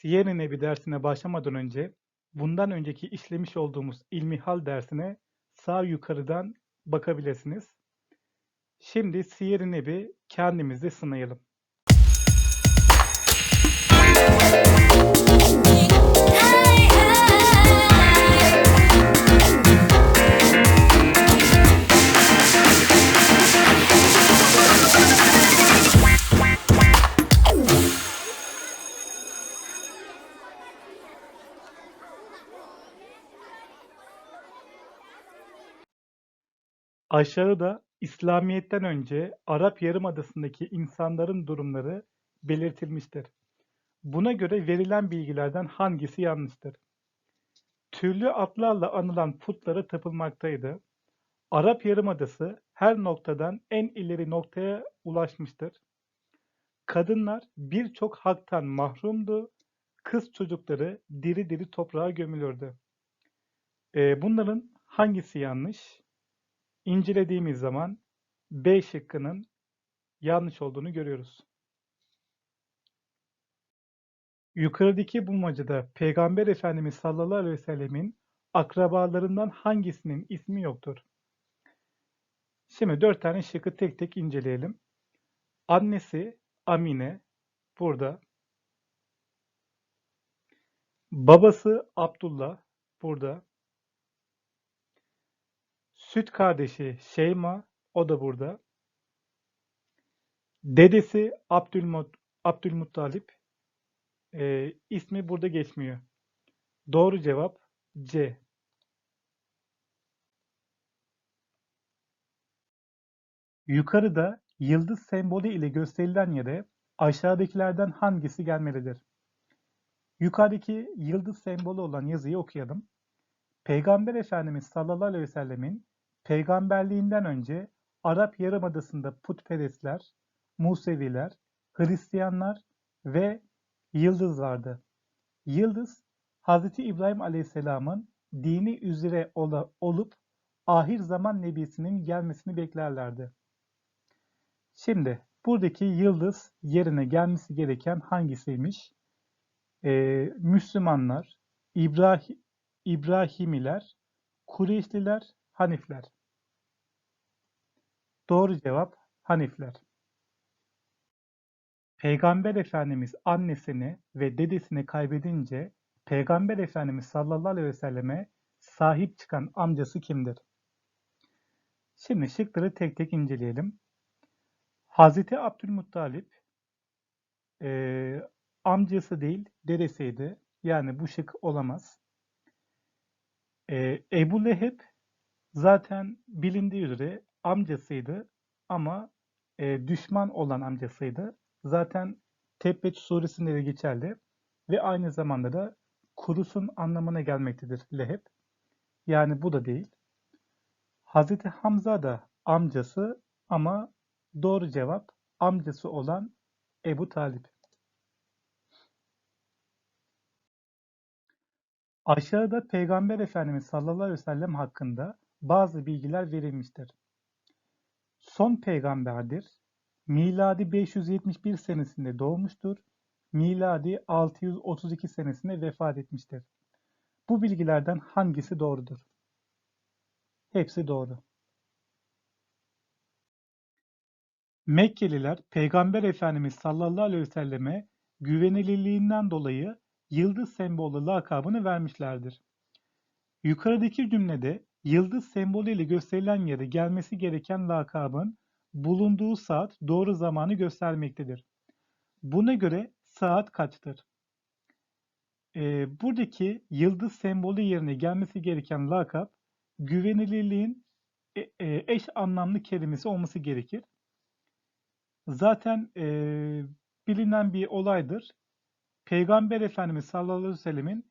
Siyer-i Nebi dersine başlamadan önce bundan önceki işlemiş olduğumuz İlmihal dersine sağ yukarıdan bakabilirsiniz. Şimdi Siyer-i Nebi kendimizi sınayalım. Aşağıda İslamiyet'ten önce Arap Yarımadası'ndaki insanların durumları belirtilmiştir. Buna göre verilen bilgilerden hangisi yanlıştır? Türlü adlarla anılan putlara tapılmaktaydı. Arap Yarımadası her noktadan en ileri noktaya ulaşmıştır. Kadınlar birçok haktan mahrumdu. Kız çocukları diri diri toprağa gömülürdü. Ee, bunların hangisi yanlış? İncelediğimiz zaman B şıkkının yanlış olduğunu görüyoruz. Yukarıdaki bulmacada Peygamber Efendimiz sallallahu aleyhi ve sellemin akrabalarından hangisinin ismi yoktur? Şimdi dört tane şıkkı tek tek inceleyelim. Annesi Amine burada. Babası Abdullah burada. Süt kardeşi Şeyma, o da burada. Dedesi Abdülmut Abdülmuttalip, e, ismi burada geçmiyor. Doğru cevap C. Yukarıda yıldız sembolü ile gösterilen yere aşağıdakilerden hangisi gelmelidir? Yukarıdaki yıldız sembolü olan yazıyı okuyalım. Peygamber Efendimiz sallallahu aleyhi ve sellemin peygamberliğinden önce Arap Yarımadası'nda putperestler, Museviler, Hristiyanlar ve Yıldız vardı. Yıldız, Hz. İbrahim Aleyhisselam'ın dini üzere olup ahir zaman nebisinin gelmesini beklerlerdi. Şimdi buradaki yıldız yerine gelmesi gereken hangisiymiş? Ee, Müslümanlar, İbrahim, İbrahimiler, Kureyşliler, Hanifler. Doğru cevap Hanifler. Peygamber Efendimiz annesini ve dedesini kaybedince Peygamber Efendimiz sallallahu aleyhi ve selleme sahip çıkan amcası kimdir? Şimdi şıkları tek tek inceleyelim. Hazreti Abdülmuttalip e, amcası değil dedesiydi. Yani bu şık olamaz. E, Ebu Leheb zaten bilindiği üzere amcasıydı ama e, düşman olan amcasıydı. Zaten Tebbet suresinde de geçerli ve aynı zamanda da kurusun anlamına gelmektedir leheb. Yani bu da değil. Hazreti Hamza da amcası ama doğru cevap amcası olan Ebu Talip. Aşağıda Peygamber Efendimiz sallallahu aleyhi ve sellem hakkında bazı bilgiler verilmiştir. Son peygamberdir. Miladi 571 senesinde doğmuştur. Miladi 632 senesinde vefat etmiştir. Bu bilgilerden hangisi doğrudur? Hepsi doğru. Mekkeliler Peygamber Efendimiz sallallahu aleyhi ve selleme güvenilirliğinden dolayı yıldız sembolü lakabını vermişlerdir. Yukarıdaki cümlede yıldız sembolü ile gösterilen yere gelmesi gereken lakabın bulunduğu saat doğru zamanı göstermektedir. Buna göre saat kaçtır? Ee, buradaki yıldız sembolü yerine gelmesi gereken lakap güvenilirliğin e, e, eş anlamlı kelimesi olması gerekir. Zaten e, bilinen bir olaydır. Peygamber Efendimiz sallallahu aleyhi ve sellemin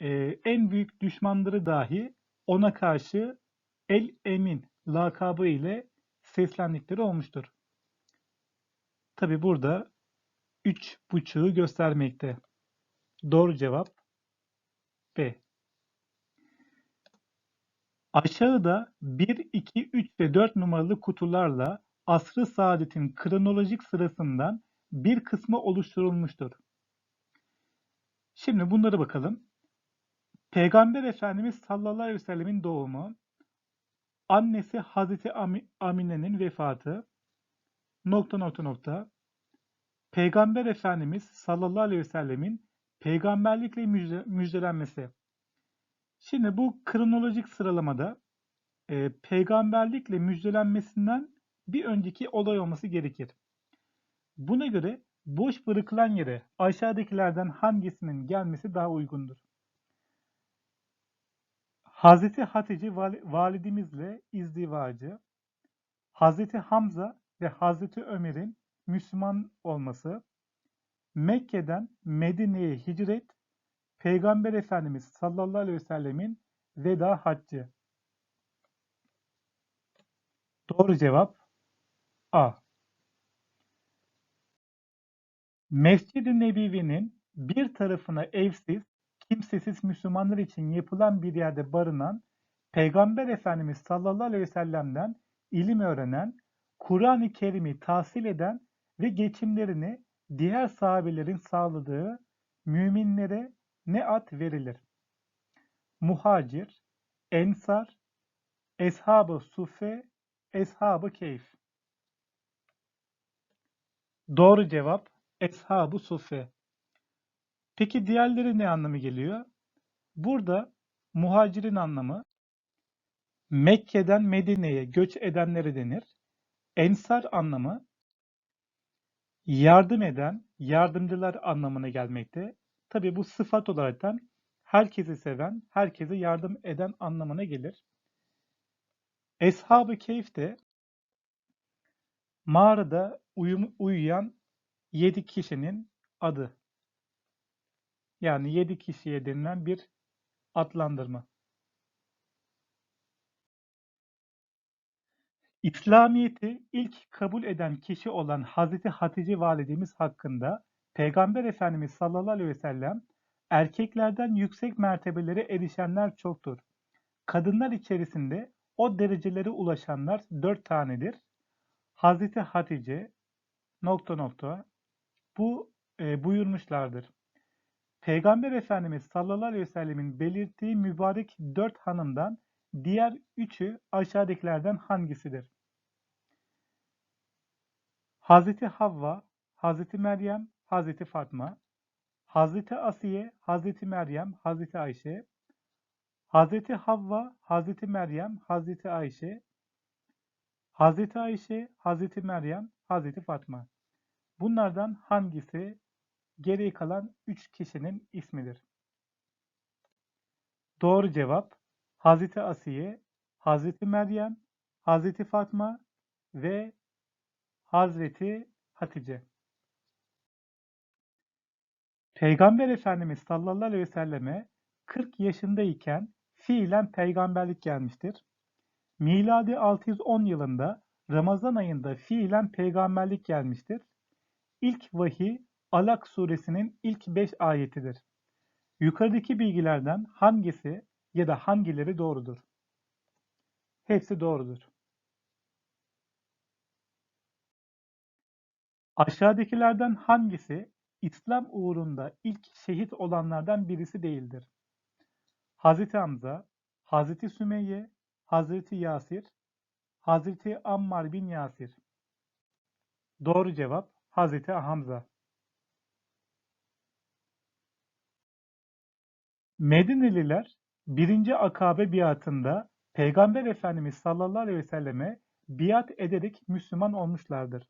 e, en büyük düşmanları dahi ona karşı El Emin lakabı ile seslendikleri olmuştur. Tabi burada üç buçuğu göstermekte. Doğru cevap B. Aşağıda 1, 2, 3 ve 4 numaralı kutularla asrı saadetin kronolojik sırasından bir kısmı oluşturulmuştur. Şimdi bunları bakalım. Peygamber Efendimiz sallallahu aleyhi ve sellemin doğumu, annesi Hazreti Ami- Amine'nin vefatı, nokta nokta nokta, Peygamber Efendimiz sallallahu aleyhi ve sellemin peygamberlikle müjde- müjdelenmesi. Şimdi bu kronolojik sıralamada e, peygamberlikle müjdelenmesinden bir önceki olay olması gerekir. Buna göre boş bırakılan yere aşağıdakilerden hangisinin gelmesi daha uygundur? Hazreti Hatice val- validemizle izdivacı, Hazreti Hamza ve Hazreti Ömer'in Müslüman olması, Mekke'den Medine'ye hicret, Peygamber Efendimiz sallallahu aleyhi ve sellemin veda haccı. Doğru cevap A. Mescid-i Nebevi'nin bir tarafına evsiz, kimsesiz Müslümanlar için yapılan bir yerde barınan, Peygamber Efendimiz sallallahu aleyhi ve sellem'den ilim öğrenen, Kur'an-ı Kerim'i tahsil eden ve geçimlerini diğer sahabelerin sağladığı müminlere ne ad verilir? Muhacir, Ensar, Eshab-ı Sufe, Eshab-ı Keyf. Doğru cevap Eshab-ı Sufe. Peki diğerleri ne anlamı geliyor? Burada muhacirin anlamı Mekke'den Medine'ye göç edenlere denir. Ensar anlamı yardım eden, yardımcılar anlamına gelmekte. Tabi bu sıfat olaraktan herkesi seven, herkese yardım eden anlamına gelir. Eshab-ı Keyf de mağarada uyum- uyuyan yedi kişinin adı. Yani yedi kişiye denilen bir adlandırma. İslamiyet'i ilk kabul eden kişi olan Hazreti Hatice validemiz hakkında Peygamber Efendimiz sallallahu aleyhi ve sellem erkeklerden yüksek mertebelere erişenler çoktur. Kadınlar içerisinde o derecelere ulaşanlar dört tanedir. Hazreti Hatice nokta nokta bu e, buyurmuşlardır. Peygamber Efendimiz sallallahu aleyhi ve sellemin belirttiği mübarek dört hanımdan diğer üçü aşağıdakilerden hangisidir? Hazreti Havva, Hazreti Meryem, Hazreti Fatma, Hazreti Asiye, Hazreti Meryem, Hazreti Ayşe, Hazreti Havva, Hazreti Meryem, Hazreti Ayşe, Hazreti Ayşe, Hazreti Meryem, Hazreti Fatma. Bunlardan hangisi geriye kalan üç kişinin ismidir? Doğru cevap Hazreti Asiye, Hazreti Meryem, Hazreti Fatma ve Hazreti Hatice. Peygamber Efendimiz sallallahu aleyhi ve selleme 40 yaşındayken fiilen peygamberlik gelmiştir. Miladi 610 yılında Ramazan ayında fiilen peygamberlik gelmiştir. İlk vahiy Alak suresinin ilk 5 ayetidir. Yukarıdaki bilgilerden hangisi ya da hangileri doğrudur? Hepsi doğrudur. Aşağıdakilerden hangisi İslam uğrunda ilk şehit olanlardan birisi değildir? Hazreti Hamza, Hazreti Sümeyye, Hazreti Yasir, Hazreti Ammar bin Yasir. Doğru cevap Hazreti Hamza. Medineliler 1. Akabe biatında Peygamber Efendimiz sallallahu aleyhi ve selleme biat ederek Müslüman olmuşlardır.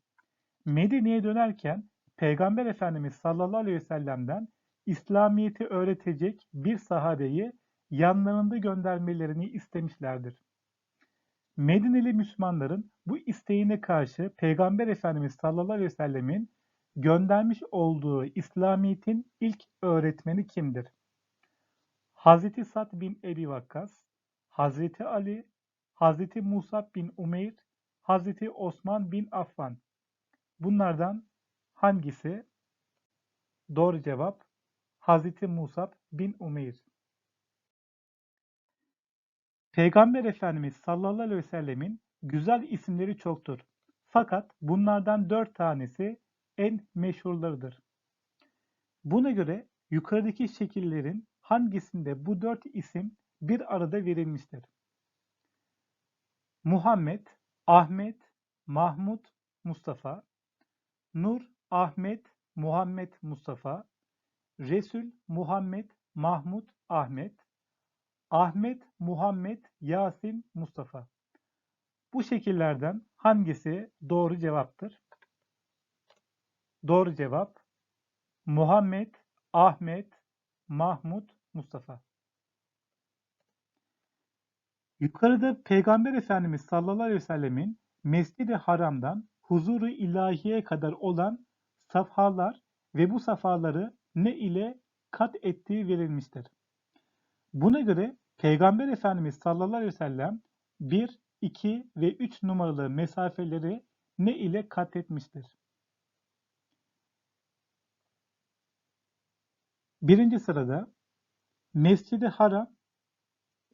Medine'ye dönerken Peygamber Efendimiz sallallahu aleyhi ve sellem'den İslamiyet'i öğretecek bir sahabeyi yanlarında göndermelerini istemişlerdir. Medineli Müslümanların bu isteğine karşı Peygamber Efendimiz sallallahu aleyhi ve sellemin göndermiş olduğu İslamiyet'in ilk öğretmeni kimdir? Hazreti Sad bin Ebi Vakkas, Hazreti Ali, Hazreti Musab bin Umeyr, Hazreti Osman bin Affan. Bunlardan hangisi? Doğru cevap Hazreti Musab bin Umeyr. Peygamber Efendimiz sallallahu aleyhi ve sellemin güzel isimleri çoktur. Fakat bunlardan dört tanesi en meşhurlarıdır. Buna göre yukarıdaki şekillerin hangisinde bu dört isim bir arada verilmiştir? Muhammed, Ahmet, Mahmud, Mustafa, Nur, Ahmet, Muhammed, Mustafa, Resul, Muhammed, Mahmud, Ahmet, Ahmet, Muhammed, Yasin, Mustafa. Bu şekillerden hangisi doğru cevaptır? Doğru cevap Muhammed, Ahmet, Mahmud, Mustafa. Yukarıda Peygamber Efendimiz sallallahu aleyhi ve sellemin Mescid-i Haram'dan huzuru ilahiye kadar olan safhalar ve bu safhaları ne ile kat ettiği verilmiştir. Buna göre Peygamber Efendimiz sallallahu aleyhi ve sellem 1, 2 ve 3 numaralı mesafeleri ne ile kat etmiştir? Birinci sırada Mescid-i Haram,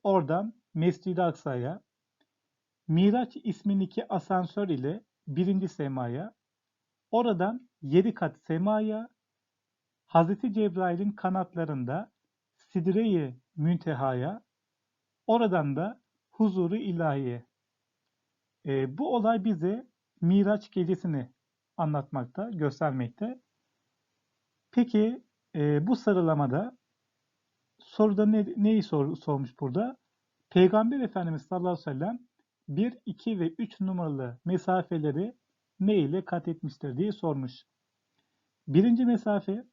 oradan Mescid-i Aksa'ya, Miraç ismindeki asansör ile birinci semaya, oradan yedi kat semaya, Hazreti Cebrail'in kanatlarında Sidre-i Münteha'ya, oradan da huzuru ilahiye. E, bu olay bize Miraç gecesini anlatmakta, göstermekte. Peki e, bu sıralamada soruda ne, neyi sor, sormuş burada? Peygamber Efendimiz sallallahu aleyhi ve sellem 1, 2 ve 3 numaralı mesafeleri ne ile kat etmiştir diye sormuş. Birinci mesafe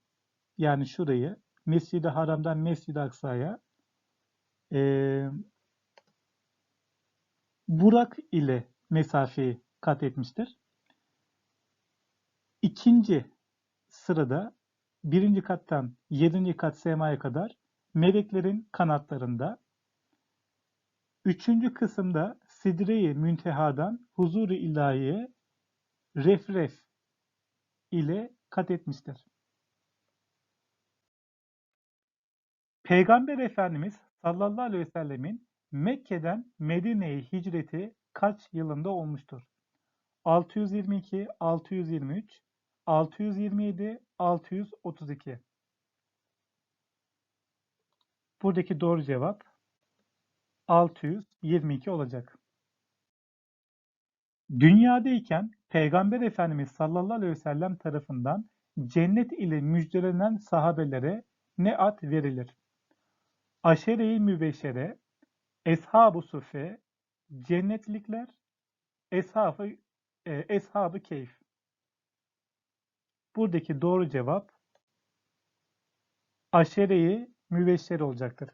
yani şurayı Mescid-i Haram'dan Mescid-i Aksa'ya e, Burak ile mesafeyi kat etmiştir. İkinci sırada birinci kattan yedinci kat semaya kadar meleklerin kanatlarında. Üçüncü kısımda Sidre-i Münteha'dan huzur-i ilahiye refref ile kat etmiştir. Peygamber Efendimiz sallallahu aleyhi ve sellemin Mekke'den Medine'ye hicreti kaç yılında olmuştur? 622, 623, 627, 632. Buradaki doğru cevap 622 olacak. Dünyadayken Peygamber Efendimiz sallallahu aleyhi ve sellem tarafından cennet ile müjdelenen sahabelere ne ad verilir? Aşere-i Mübeşşere, Eshab-ı Sufe, Cennetlikler, Eshab-ı e, Eshab Keyif. Buradaki doğru cevap Aşere-i Mübeşşere olacaktır.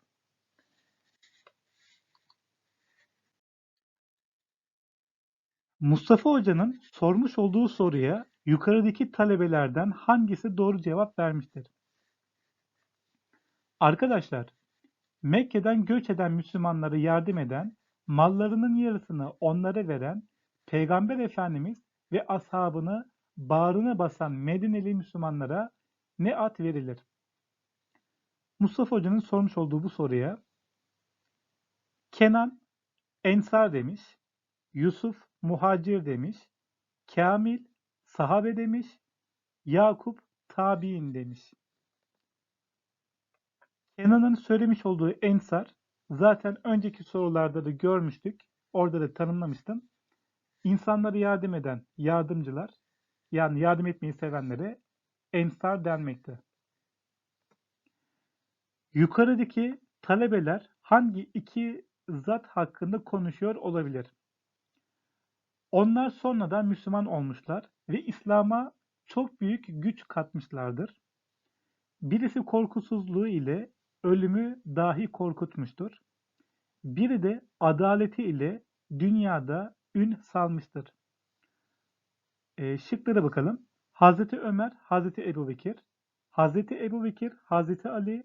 Mustafa Hoca'nın sormuş olduğu soruya yukarıdaki talebelerden hangisi doğru cevap vermiştir? Arkadaşlar, Mekke'den göç eden Müslümanlara yardım eden, mallarının yarısını onlara veren, Peygamber Efendimiz ve ashabını bağrına basan Medineli Müslümanlara ne ad verilir? Mustafa Hoca'nın sormuş olduğu bu soruya Kenan Ensar demiş, Yusuf Muhacir demiş, Kamil Sahabe demiş, Yakup Tabi'in demiş. Kenan'ın söylemiş olduğu Ensar zaten önceki sorularda da görmüştük. Orada da tanımlamıştım. İnsanlara yardım eden yardımcılar yani yardım etmeyi sevenlere Ensar denmekte. Yukarıdaki talebeler hangi iki zat hakkında konuşuyor olabilir? Onlar sonradan Müslüman olmuşlar ve İslam'a çok büyük güç katmışlardır. Birisi korkusuzluğu ile ölümü dahi korkutmuştur. Biri de adaleti ile dünyada ün salmıştır. E, şıklara bakalım. Hazreti Ömer, Hazreti Ebu Bekir, Hazreti Ebu Bekir, Hazreti Ali,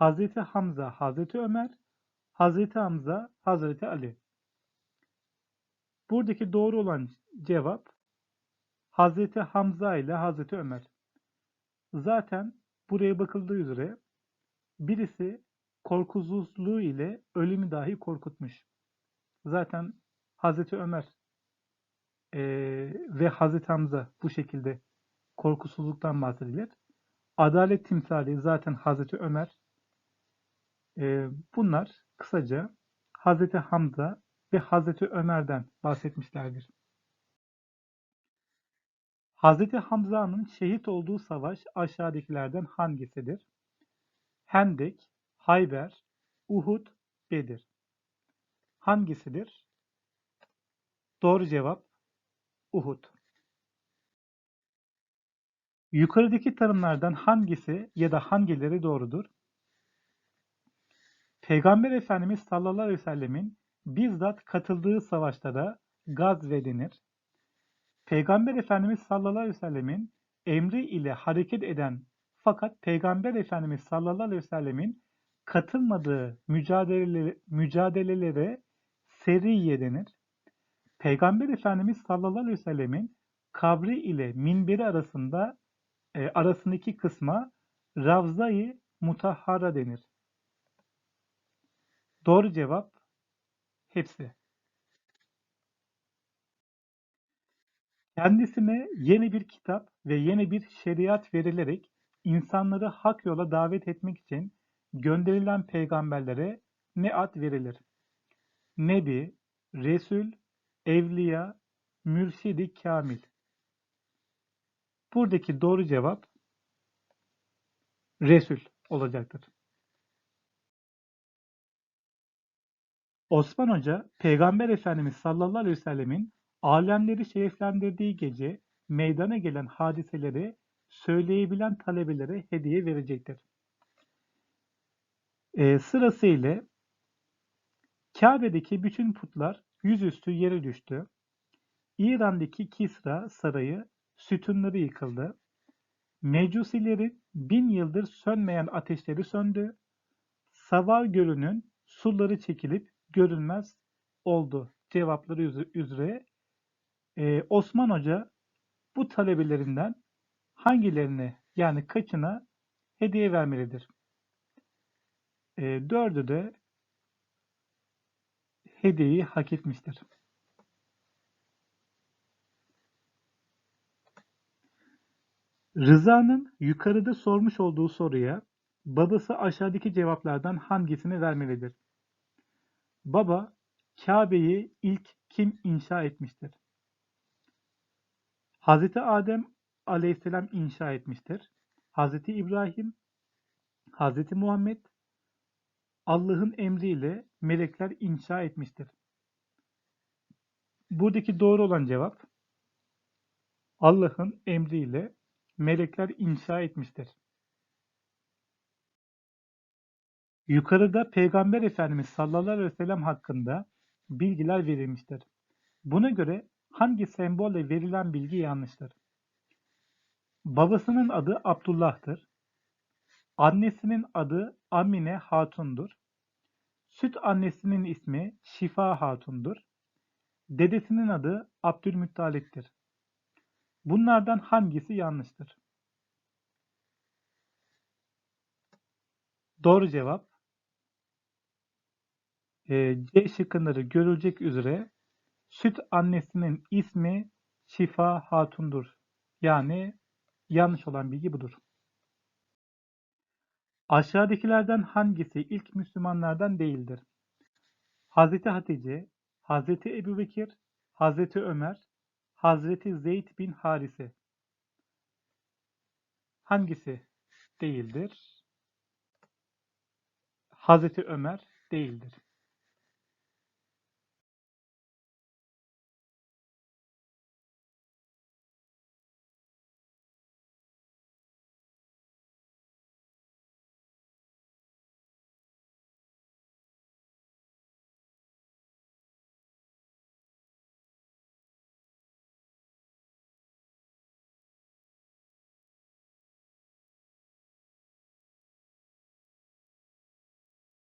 Hazreti Hamza, Hazreti Ömer, Hazreti Hamza, Hazreti Ali. Buradaki doğru olan cevap Hazreti Hamza ile Hazreti Ömer. Zaten buraya bakıldığı üzere birisi korkusuzluğu ile ölümü dahi korkutmuş. Zaten Hazreti Ömer e, ve Hazreti Hamza bu şekilde korkusuzluktan bahsedilir. adalet timsali zaten Hazreti Ömer. Ee, bunlar kısaca Hazreti Hamza ve Hazreti Ömer'den bahsetmişlerdir. Hazreti Hamza'nın şehit olduğu savaş aşağıdakilerden hangisidir? Hendek, Hayber, Uhud, Bedir. Hangisidir? Doğru cevap Uhud. Yukarıdaki tanımlardan hangisi ya da hangileri doğrudur? Peygamber Efendimiz sallallahu aleyhi ve sellemin bizzat katıldığı savaşlara gazve denir. Peygamber Efendimiz sallallahu aleyhi ve sellemin emri ile hareket eden fakat Peygamber Efendimiz sallallahu aleyhi ve sellemin katılmadığı mücadelelere, mücadelelere seriye denir. Peygamber Efendimiz sallallahu aleyhi ve sellemin kabri ile minberi arasında e, arasındaki kısma Ravza-i Mutahhara denir. Doğru cevap hepsi. Kendisine yeni bir kitap ve yeni bir şeriat verilerek insanları hak yola davet etmek için gönderilen peygamberlere ne ad verilir? Nebi, Resul, Evliya, Mürşidi Kamil. Buradaki doğru cevap Resul olacaktır. Osman Hoca, Peygamber Efendimiz sallallahu aleyhi ve sellemin alemleri şereflendirdiği gece meydana gelen hadiseleri söyleyebilen talebelere hediye verecektir. E, sırasıyla Kabe'deki bütün putlar yüzüstü yere düştü. İran'daki Kisra sarayı sütunları yıkıldı. Mecusilerin bin yıldır sönmeyen ateşleri söndü. Savar Gölü'nün suları çekilip görünmez oldu cevapları üzere ee, Osman Hoca bu talebelerinden hangilerine yani kaçına hediye vermelidir? E, dördü de hediyeyi hak etmiştir. Rıza'nın yukarıda sormuş olduğu soruya babası aşağıdaki cevaplardan hangisini vermelidir? Baba, Kabe'yi ilk kim inşa etmiştir? Hazreti Adem aleyhisselam inşa etmiştir. Hazreti İbrahim, Hazreti Muhammed Allah'ın emriyle melekler inşa etmiştir. Buradaki doğru olan cevap Allah'ın emriyle melekler inşa etmiştir. Yukarıda Peygamber Efendimiz sallallahu aleyhi ve sellem hakkında bilgiler verilmiştir. Buna göre hangi sembolle verilen bilgi yanlıştır? Babasının adı Abdullah'tır. Annesinin adı Amine Hatun'dur. Süt annesinin ismi Şifa Hatun'dur. Dedesinin adı Abdülmuttalip'tir. Bunlardan hangisi yanlıştır? Doğru cevap e, C şıkkınları görülecek üzere süt annesinin ismi Şifa Hatun'dur. Yani yanlış olan bilgi budur. Aşağıdakilerden hangisi ilk Müslümanlardan değildir? Hazreti Hatice, Hazreti Ebubekir, Hazreti Ömer, Hazreti Zeyd bin Harise. Hangisi değildir? Hazreti Ömer değildir.